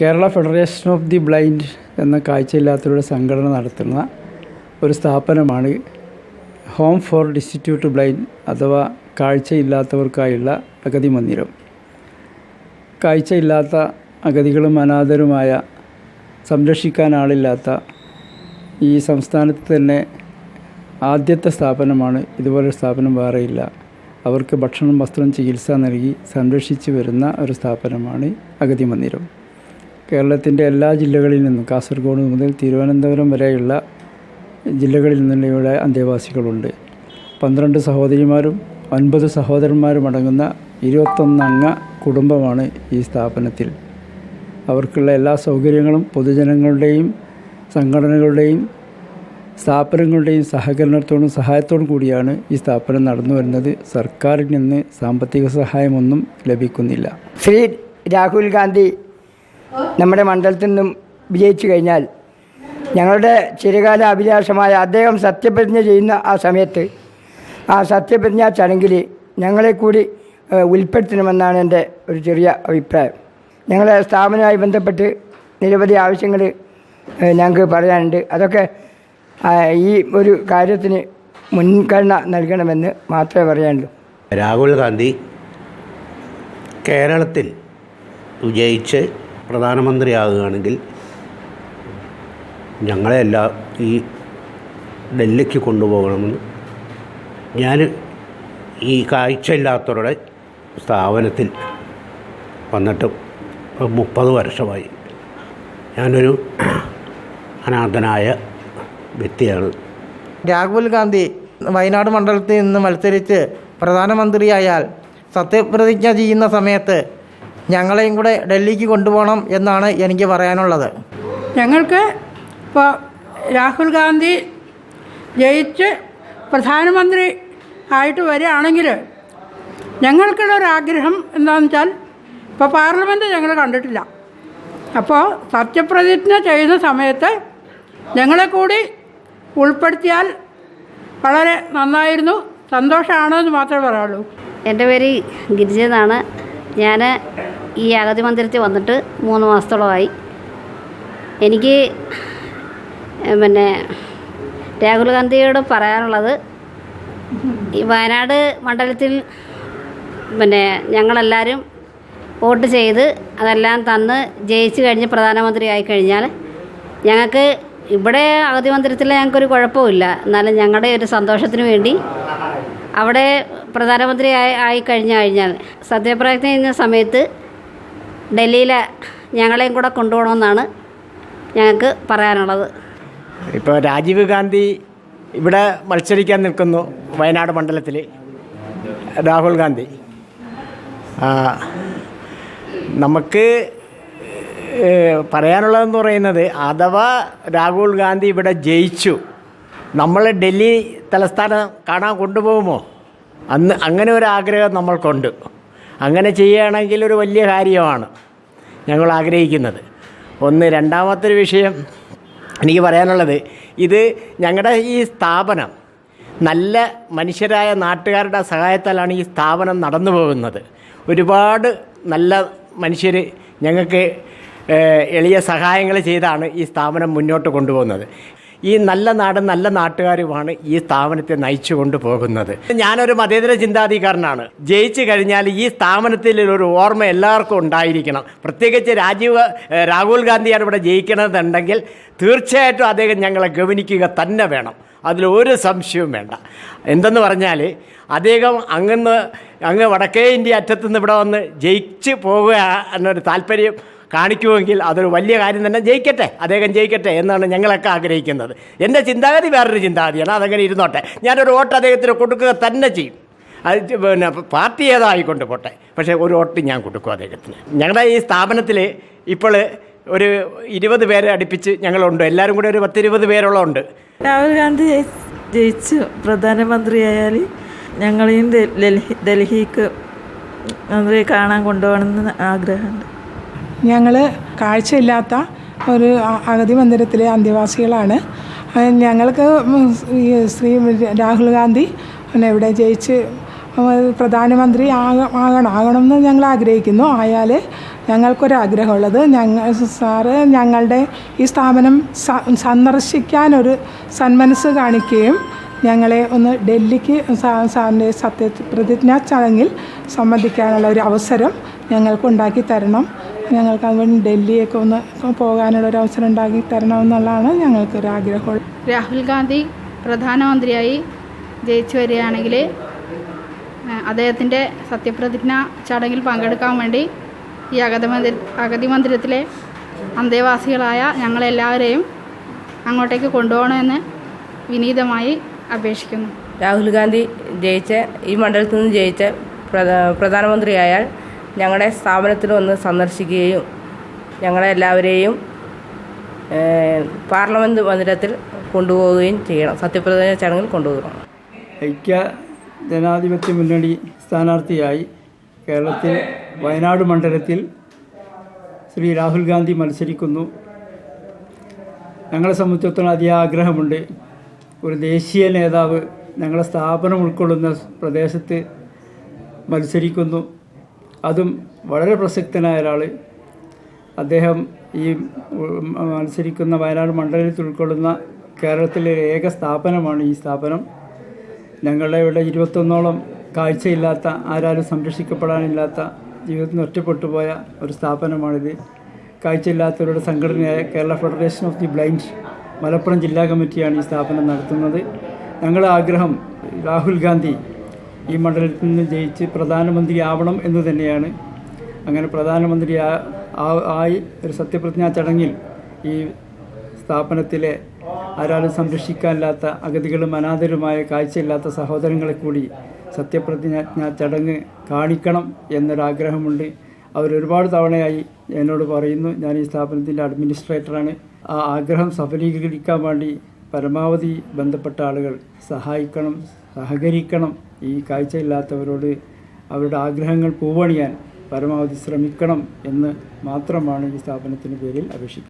Kerala federation of the blind എന്ന കാഴ്ചയില്ലാത്തവരുടെ സംഘടന നടത്തുന്ന ഒരു സ്ഥാപനമാണ് ഹോം ഫോർ ഡിസ്റ്റിറ്റ്യൂട്ട് ബ്ലൈൻഡ് അഥവാ കാഴ്ചയില്ലാത്തവർക്കായുള്ള അഗതി മന്ദിരം. കാഴ്ചയില്ലാത്ത അഗതികളും അനാഥരുമായ സംരക്ഷിക്കാൻ ആളില്ലാത്ത ഈ സംസ്ഥാനത്ത് തന്നെ ആദ്യത്തെ സ്ഥാപനമാണ്. ഇതുപോലൊരു സ്ഥാപനം വേറെയില്ല അവർക്ക് ഭക്ഷണം വസ്ത്രം ചികിത്സ നൽകി സംരക്ഷിച്ചു വരുന്ന ഒരു സ്ഥാപനമാണ് അഗതി മന്ദിരം. കേരളത്തിന്റെ എല്ലാ ജില്ലകളിൽ നിന്നും കാസർഗോഡ് മുതൽ തിരുവനന്തപുരം വരെയുള്ള ജില്ലകളിൽ നിന്നുള്ള ഇവിടെ അന്തേവാസികളുണ്ട്. പന്ത്രണ്ട് സഹോദരിമാരും ഒൻപത് സഹോദരന്മാരും അടങ്ങുന്ന ഇരുപത്തൊന്നംഗ കുടുംബമാണ് ഈ സ്ഥാപനത്തിൽ. അവർക്കുള്ള എല്ലാ സൗകര്യങ്ങളും പൊതുജനങ്ങളുടെയും സംഘടനകളുടെയും സ്ഥാപനങ്ങളുടെയും സഹകരണത്തോടും സഹായത്തോടും കൂടിയാണ് ഈ സ്ഥാപനം നടന്നു വരുന്നത്. സർക്കാരിൽ നിന്ന് സാമ്പത്തിക സഹായമൊന്നും ലഭിക്കുന്നില്ല. ശ്രീ രാഹുൽ ഗാന്ധി നമ്മുടെ മണ്ഡലത്തിൽ നിന്നും വിജയിച്ചു കഴിഞ്ഞാൽ ഞങ്ങളുടെ ചിരകാല അഭിലാഷമായ അദ്ദേഹം സത്യപ്രതിജ്ഞ ചെയ്യുന്ന ആ സമയത്ത് ആ സത്യപ്രതിജ്ഞ ചടങ്ങിൽ ഞങ്ങളെ കൂടി ഉൾപ്പെടുത്തണമെന്നാണ് എന്റെ ഒരു ചെറിയ അഭിപ്രായം. ഞങ്ങളെ സ്ഥാപനവുമായി ബന്ധപ്പെട്ട് നിരവധി ആവശ്യങ്ങൾ ഞങ്ങൾക്ക് പറയാനുണ്ട്. അതൊക്കെ ഈ ഒരു കാര്യത്തിന് മുൻഗണന നൽകണമെന്ന് മാത്രമേ പറയാനുള്ളൂ. രാഹുൽ ഗാന്ധി കേരളത്തിൽ വിജയിച്ച് പ്രധാനമന്ത്രിയാകുകയാണെങ്കിൽ ഞങ്ങളെല്ലാം ഈ ഡൽഹിക്ക് കൊണ്ടുപോകണമെന്ന് ഞാൻ ഈ കാഴ്ചയില്ലാത്തവരുടെ സ്ഥാപനത്തിൽ വന്നിട്ട് മുപ്പത് വർഷമായി. ഞാനൊരു അനാഥനായ വ്യക്തിയാണ്. രാഹുൽ ഗാന്ധി വയനാട് മണ്ഡലത്തിൽ നിന്ന് മത്സരിച്ച് പ്രധാനമന്ത്രിയായാൽ സത്യപ്രതിജ്ഞ ചെയ്യുന്ന സമയത്ത് ഞങ്ങളെയും കൂടെ ഡൽഹിക്ക് കൊണ്ടുപോകണം എന്നാണ് എനിക്ക് പറയാനുള്ളത്. ഞങ്ങൾക്ക് ഇപ്പോൾ രാഹുൽ ഗാന്ധി ജയിച്ച് പ്രധാനമന്ത്രി ആയിട്ട് വരികയാണെങ്കിൽ ഞങ്ങൾക്കുള്ള ഒരു ആഗ്രഹം എന്താണെന്ന് വെച്ചാൽ ഇപ്പോൾ പാർലമെന്റ് ഞങ്ങൾ കണ്ടിട്ടില്ല. അപ്പോൾ സത്യപ്രതിജ്ഞ ചെയ്യുന്ന സമയത്ത് ഞങ്ങളെ കൂടി ഉൾപ്പെടുത്തിയാൽ വളരെ നന്നായിരുന്നു. സന്തോഷമാണെന്ന് മാത്രമേ പറയുള്ളൂ എന്റെ പേര് ഗിരിജ എന്നാണ്. ഞാൻ ഈ അഗതി മന്ദിരത്തിൽ വന്നിട്ട് മൂന്ന് മാസത്തോളമായി. എനിക്ക് പിന്നെ രാഹുൽ ഗാന്ധിയോട് പറയാനുള്ളത് ഈ വയനാട് മണ്ഡലത്തിൽ പിന്നെ ഞങ്ങളെല്ലാവരും വോട്ട് ചെയ്ത് അതെല്ലാം തന്ന് ജയിച്ച് കഴിഞ്ഞ് പ്രധാനമന്ത്രി ആയി കഴിഞ്ഞാൽ ഞങ്ങൾക്ക് ഇവിടെ അഗതി മന്ദിരത്തിൽ ഞങ്ങൾക്കൊരു കുഴപ്പമില്ല എന്നാലും ഞങ്ങളുടെ ഒരു സന്തോഷത്തിന് വേണ്ടി അവിടെ പ്രധാനമന്ത്രി ആയി ആയി കഴിഞ്ഞു കഴിഞ്ഞാൽ സത്യപ്രതിജ്ഞ ചെയ്യുന്ന സമയത്ത് ഡൽഹിയിൽ ഞങ്ങളെയും കൂടെ കൊണ്ടുപോകണമെന്നാണ് ഞങ്ങൾക്ക് പറയാനുള്ളത്. ഇപ്പോൾ രാജീവ് ഗാന്ധി ഇവിടെ മത്സരിക്കാൻ നിൽക്കുന്നു വയനാട് മണ്ഡലത്തിൽ. രാഹുൽ ഗാന്ധി. നമുക്ക് പറയാനുള്ളതെന്ന് പറയുന്നത് അഥവാ രാഹുൽ ഗാന്ധി ഇവിടെ ജയിച്ചു നമ്മൾ ഡൽഹി തലസ്ഥാനം കാണാൻ കൊണ്ടുപോകുമോ? അന്ന് അങ്ങനെ ഒരു ആഗ്രഹം നമ്മൾക്കുണ്ട്. അങ്ങനെ ചെയ്യുകയാണെങ്കിൽ ഒരു വലിയ കാര്യമാണ് ഞങ്ങൾ ആഗ്രഹിക്കുന്നത്. ഒന്ന് രണ്ടാമത്തെ വിഷയം എനിക്ക് പറയാനുള്ളത് ഇത് ഞങ്ങളുടെ ഈ സ്ഥാപനം നല്ല മനുഷ്യരായ നാട്ടുകാരുടെ സഹായത്താലാണ് ഈ സ്ഥാപനം നടന്നു പോകുന്നത്. ഒരുപാട് നല്ല മനുഷ്യർ ഞങ്ങൾക്ക് എളിയ സഹായങ്ങൾ ചെയ്താണ് ഈ സ്ഥാപനം മുന്നോട്ട് കൊണ്ടുപോകുന്നത്. ഈ നല്ല നാടും നല്ല നാട്ടുകാരുമാണ് ഈ സ്ഥാപനത്തെ നയിച്ചു കൊണ്ടുപോകുന്നത്. ഞാനൊരു മതേതര ചിന്താധികാരനാണ്. ജയിച്ചു കഴിഞ്ഞാൽ ഈ സ്ഥാപനത്തിൽ ഒരു ഓർമ്മ എല്ലാവർക്കും ഉണ്ടായിരിക്കണം. പ്രത്യേകിച്ച് രാജീവ് രാഹുൽ ഗാന്ധിയാണ് ഇവിടെ ജയിക്കണമെന്നുണ്ടെങ്കിൽ തീർച്ചയായിട്ടും അദ്ദേഹം ഞങ്ങളെ ഗവനിക്കുക തന്നെ വേണം. അതിലൊരു സംശയവും വേണ്ട. എന്തെന്ന് പറഞ്ഞാൽ അദ്ദേഹം അങ്ങന്ന് അങ്ങ് വടക്കേ ഇന്ത്യ അറ്റത്തുനിന്ന് ഇവിടെ വന്ന് ജയിച്ച് പോവുക എന്നൊരു താല്പര്യം കാണിക്കുമെങ്കിൽ അതൊരു വലിയ കാര്യം തന്നെ ജയിക്കട്ടെ അദ്ദേഹം ജയിക്കട്ടെ എന്നാണ് ഞങ്ങളൊക്കെ ആഗ്രഹിക്കുന്നത്. എന്റെ ചിന്താഗതി വേറൊരു ചിന്താഗതിയാണ് അതങ്ങനെ ഇരുന്നോട്ടെ. ഞാനൊരു വോട്ട് അദ്ദേഹത്തിന് കൊടുക്കുക തന്നെ ചെയ്യും. അത് പിന്നെ പാർട്ടി ഏതായിക്കൊണ്ട് പോട്ടെ. പക്ഷേ ഒരു വോട്ട് ഞാൻ കൊടുക്കും അദ്ദേഹത്തിന്. ഞങ്ങളുടെ ഈ സ്ഥാപനത്തിൽ ഇപ്പോൾ ഒരു ഇരുപത് പേരെ അടുപ്പിച്ച് ഞങ്ങളുണ്ട്. എല്ലാവരും കൂടെ ഒരു പത്തിരുപത് പേരോളം ഉണ്ട് രാഹുൽ ഗാന്ധി ജയി- ജയിച്ചു. പ്രധാനമന്ത്രിയായാൽ ഞങ്ങളെയും ഡൽഹി ഡൽഹിക്ക് കാണാൻ കൊണ്ടുപോകണമെന്ന് ആഗ്രഹമുണ്ട്. ഞങ്ങൾ കാഴ്ചയില്ലാത്ത ഒരു അഗതി മന്ദിരത്തിലെ അന്തേവാസികളാണ് ഞങ്ങൾക്ക് ഈ ശ്രീ രാഹുൽ ഗാന്ധി പിന്നെ ഇവിടെ ജയിച്ച് പ്രധാനമന്ത്രി ആക ആകണം ആകണമെന്ന് ഞങ്ങൾ ആഗ്രഹിക്കുന്നു. ആയാൽ ഞങ്ങൾക്കൊരാഗ്രഹമുള്ളത് ഞങ്ങൾ സാറ് ഞങ്ങളുടെ ഈ സ്ഥാപനം സന്ദർശിക്കാനൊരു സന്മനസ് കാണിക്കുകയും ഞങ്ങളെ ഒന്ന് ഡൽഹിക്ക് സാറിന്റെ സത്യപ്രതിജ്ഞാ ചടങ്ങിൽ സംബന്ധിക്കാനുള്ള ഒരു അവസരം ഞങ്ങൾക്ക് ഉണ്ടാക്കി തരണം. ഞങ്ങൾക്ക് അതുകൊണ്ട് ഡൽഹിയൊക്കെ ഒന്ന് പോകാനുള്ള ഒരു അവസരം ഉണ്ടാക്കി തരണമെന്നുള്ളതാണ് ഞങ്ങൾക്കൊരു ആഗ്രഹം രാഹുൽ ഗാന്ധി പ്രധാനമന്ത്രിയായി ജയിച്ചു വരികയാണെങ്കിൽ അദ്ദേഹത്തിന്റെ സത്യപ്രതിജ്ഞ ചടങ്ങിൽ പങ്കെടുക്കാൻ വേണ്ടി ഈ അഗതി മന്ദിര അഗതി മന്ദിരത്തിലെ അന്തേവാസികളായ ഞങ്ങളെല്ലാവരെയും അങ്ങോട്ടേക്ക് കൊണ്ടുപോകണമെന്ന് വിനീതമായി അപേക്ഷിക്കുന്നു. രാഹുൽ ഗാന്ധി ജയിച്ച ഈ മണ്ഡലത്തിൽ നിന്ന് ജയിച്ച പ്രധാ പ്രധാനമന്ത്രിയായാൽ ഞങ്ങളുടെ സ്ഥാപനത്തിൽ ഒന്ന് സന്ദർശിക്കുകയും ഞങ്ങളെ എല്ലാവരെയും പാർലമെന്റ് മന്ദിരത്തിൽ കൊണ്ടുപോവുകയും ചെയ്യണം. സത്യപ്രതിജ്ഞ ചടങ്ങിൽ കൊണ്ടുപോകണം. ഐക്യ ജനാധിപത്യ മുന്നണി സ്ഥാനാർത്ഥിയായി കേരളത്തിൽ വയനാട് മണ്ഡലത്തിൽ ശ്രീ രാഹുൽ ഗാന്ധി മത്സരിക്കുന്നു. ഞങ്ങളെ സംബന്ധിച്ചിടത്തോളം അതിയായ ആഗ്രഹമുണ്ട്. ഒരു ദേശീയ നേതാവ് ഞങ്ങളെ സ്ഥാപനം ഉൾക്കൊള്ളുന്ന പ്രദേശത്ത് മത്സരിക്കുന്നു. അതും വളരെ പ്രസക്തനായ ഒരാൾ അദ്ദേഹം ഈ മത്സരിക്കുന്ന വയനാട് മണ്ഡലത്തിൽ ഉൾക്കൊള്ളുന്ന കേരളത്തിലെ ഏക സ്ഥാപനമാണ് ഈ സ്ഥാപനം. ഞങ്ങളുടെ ഇവിടെ ഇരുപത്തൊന്നോളം കാഴ്ചയില്ലാത്ത ആരാലും സംരക്ഷിക്കപ്പെടാനില്ലാത്ത ജീവിതത്തിൽ ഒറ്റപ്പെട്ടു പോയ ഒരു സ്ഥാപനമാണിത്. കാഴ്ചയില്ലാത്തവരുടെ സംഘടനയായ Kerala federation of the blind Malappuram ജില്ലാ കമ്മിറ്റിയാണ് ഈ സ്ഥാപനം നടത്തുന്നത്. ഞങ്ങളുടെ ആഗ്രഹം രാഹുൽ ഗാന്ധി ഈ മണ്ഡലത്തിൽ നിന്ന് ജയിച്ച് പ്രധാനമന്ത്രി ആവണം എന്ന് തന്നെയാണ്. അങ്ങനെ പ്രധാനമന്ത്രി ആയി ഒരു സത്യപ്രതിജ്ഞാ ചടങ്ങിൽ ഈ സ്ഥാപനത്തിലെ ആരാലും സംരക്ഷിക്കാനില്ലാത്ത അഗതികളും അനാഥരുമായ കാഴ്ചയില്ലാത്ത സഹോദരങ്ങളെ കൂടി സത്യപ്രതിജ്ഞ ചടങ്ങ് കാണിക്കണം എന്നൊരാഗ്രഹമുണ്ട്. അവരൊരുപാട് തവണയായി എന്നോട് പറയുന്നു ഞാൻ ഈ സ്ഥാപനത്തിന്റെ അഡ്മിനിസ്ട്രേറ്ററാണ്. ആ ആഗ്രഹം സഫലീകരിക്കാൻ വേണ്ടി പരമാവധി ബന്ധപ്പെട്ട ആളുകൾ സഹായിക്കണം സഹകരിക്കണം. ഈ കാഴ്ചയില്ലാത്തവരോട് അവരുടെ ആഗ്രഹങ്ങൾ പൂവണിയാൻ പരമാവധി ശ്രമിക്കണം എന്ന് മാത്രമാണ് ഈ സ്ഥാപനത്തിന്റെ പേരിൽ അപേക്ഷിക്കുന്നത്.